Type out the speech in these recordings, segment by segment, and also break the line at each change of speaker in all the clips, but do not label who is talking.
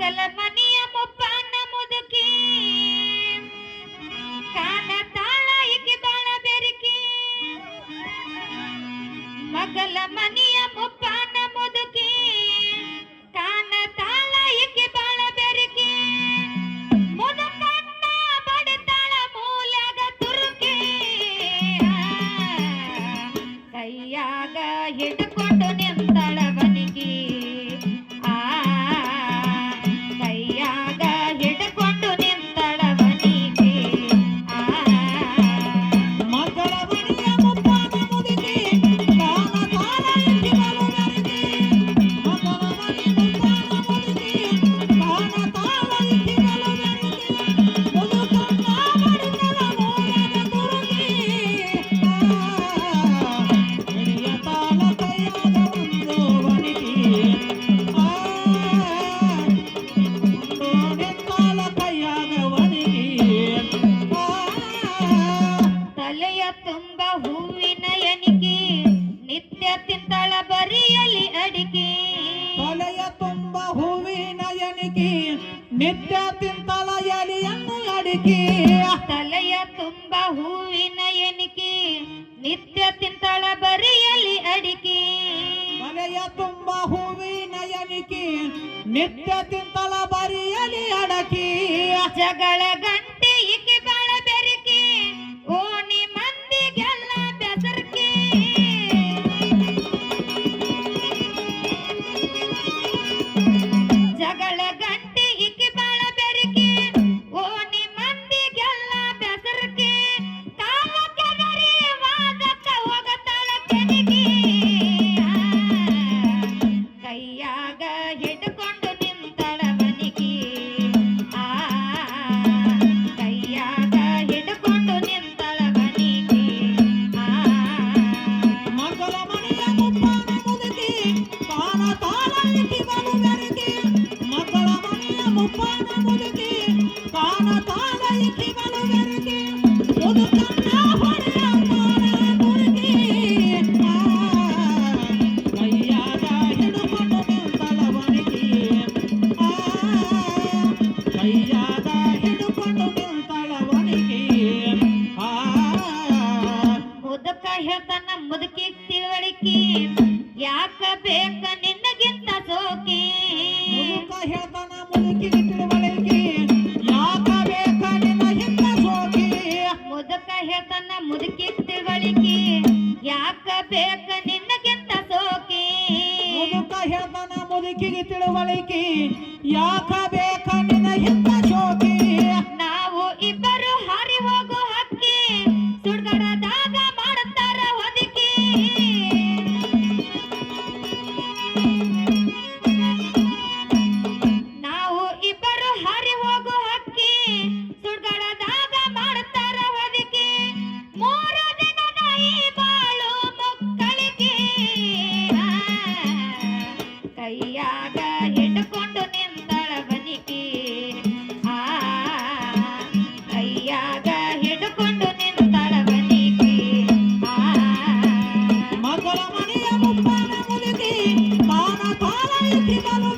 ಕಲಮನಿ ಹೂವಿನ ಎನಿಕೆ ನಿತ್ಯ ತಿಂತಳ ಬರಿಯಲಿ ಅಡಿಕೆ.
ಕೊಲೆಯ ತುಂಬ ಹೂವಿನ ಎನಿಕೆ ನಿತ್ಯ ತಿಂತಳ ಎಲಿಯನ್ನು ಅಡಿಕೆ.
ತಲೆಯ ತುಂಬ ಹೂವಿನ ಎನಿಕೆ ನಿತ್ಯ ತಿಂತಳ ಬರಿಯಲಿ ಅಡಿಕೆ.
ಕೊಲೆಯ ತುಂಬ ಹೂವಿನ ಎನಿಕೆ ನಿತ್ಯ ತಿಂತಳ ಬರಿಯಲಿ ಅಡಕಿ.
ಜಗಳ ಗಂಟೆ
எடுக்கொண்டு ನನ್ನ ಮುದುಕಿ
ತಿಳುವಳಿಕೆ. ಯಾಕ ಬೇಕ ನಿನ್ನಗಿಂತ ಸೋಕಿ?
ಹೇಳ್ತಾನ ಮುದುಕಿ ತಿಳುವಳಿಕೆ. ಯಾಕ ಬೇಕ ನಿನ್ನಗಿಂತ ಸೋಕಿ?
ಮುದುಕ ಹೇಳ್ತಾನ ಮುದುಕಿ ತಿಳುವಳಿಕೆ. ಯಾಕ ಬೇಕ ನಿನ್ನಗಿಂತ ಸೋಕಿ?
ಮುದುಕ ಹೇಳ್ತಾನ ಮುದುಕಿಗೆ ತಿಳುವಳಿಕೆ. ಯಾಕ ಬೇಕ ನಿನ್ನ ಹಿಂದ
తాళమణి అమ్మ ములికి మాన తాళ ఇచ్చి తను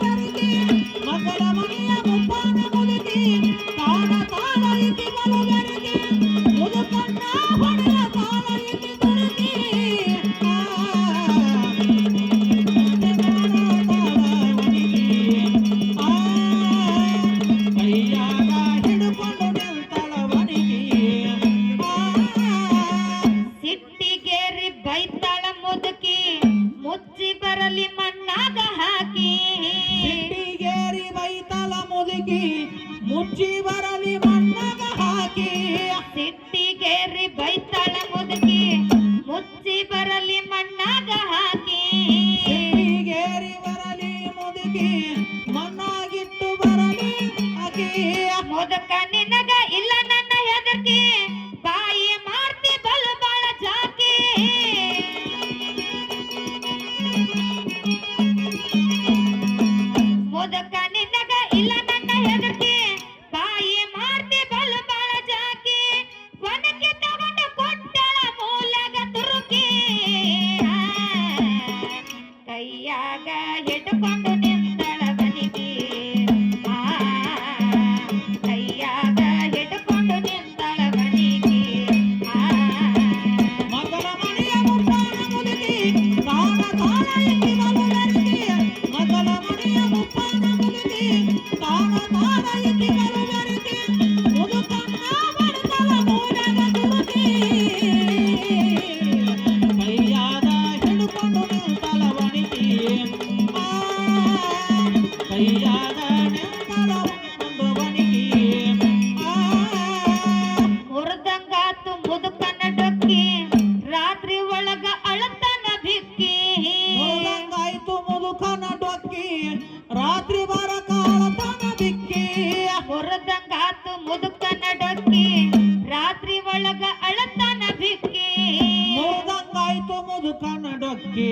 ನಡೊಕ್ಕೆ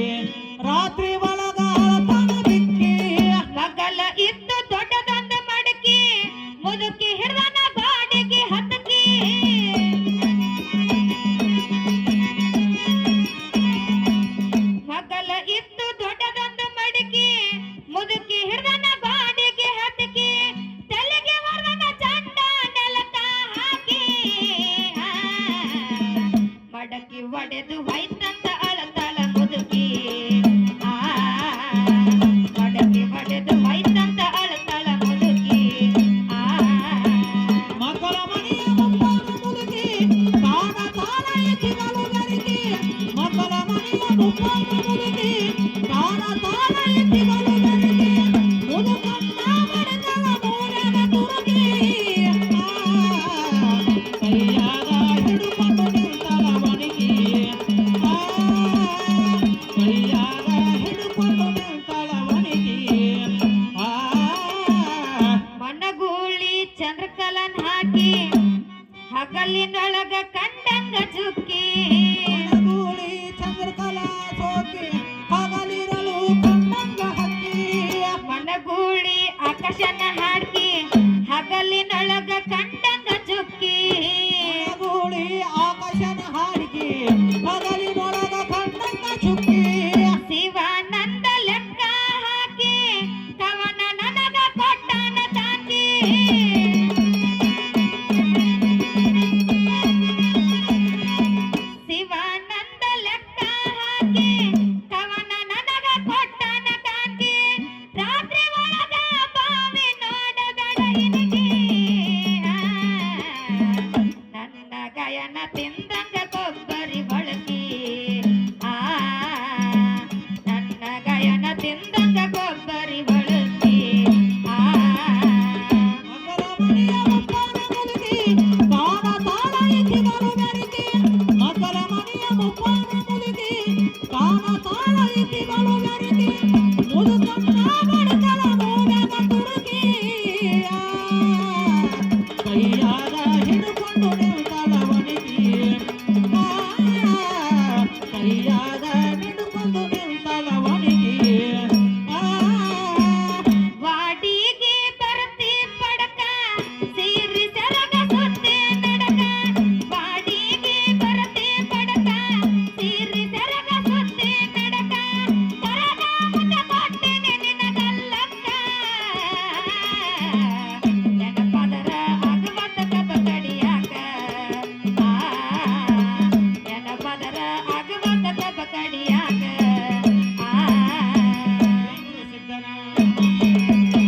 ರಾತ್ರಿ ಒಳಗಾಳ ಬಿಕ್ಕಿ
ಮಗಲ ಚಂದ್ರಕಲನ್ ಹಾಕಿ ಹಗಲಿನೊಳಗ ಕಂಡಂಗ
ಚುಕ್ಕಿ. ಚಂದ್ರಕಲ ಸೋಕಿ ಹಗಲಿರಲು ಮನಗೂಳಿ ಆಕರ್ಷಣ
ಹಾಕಿ আমার তারা ইতি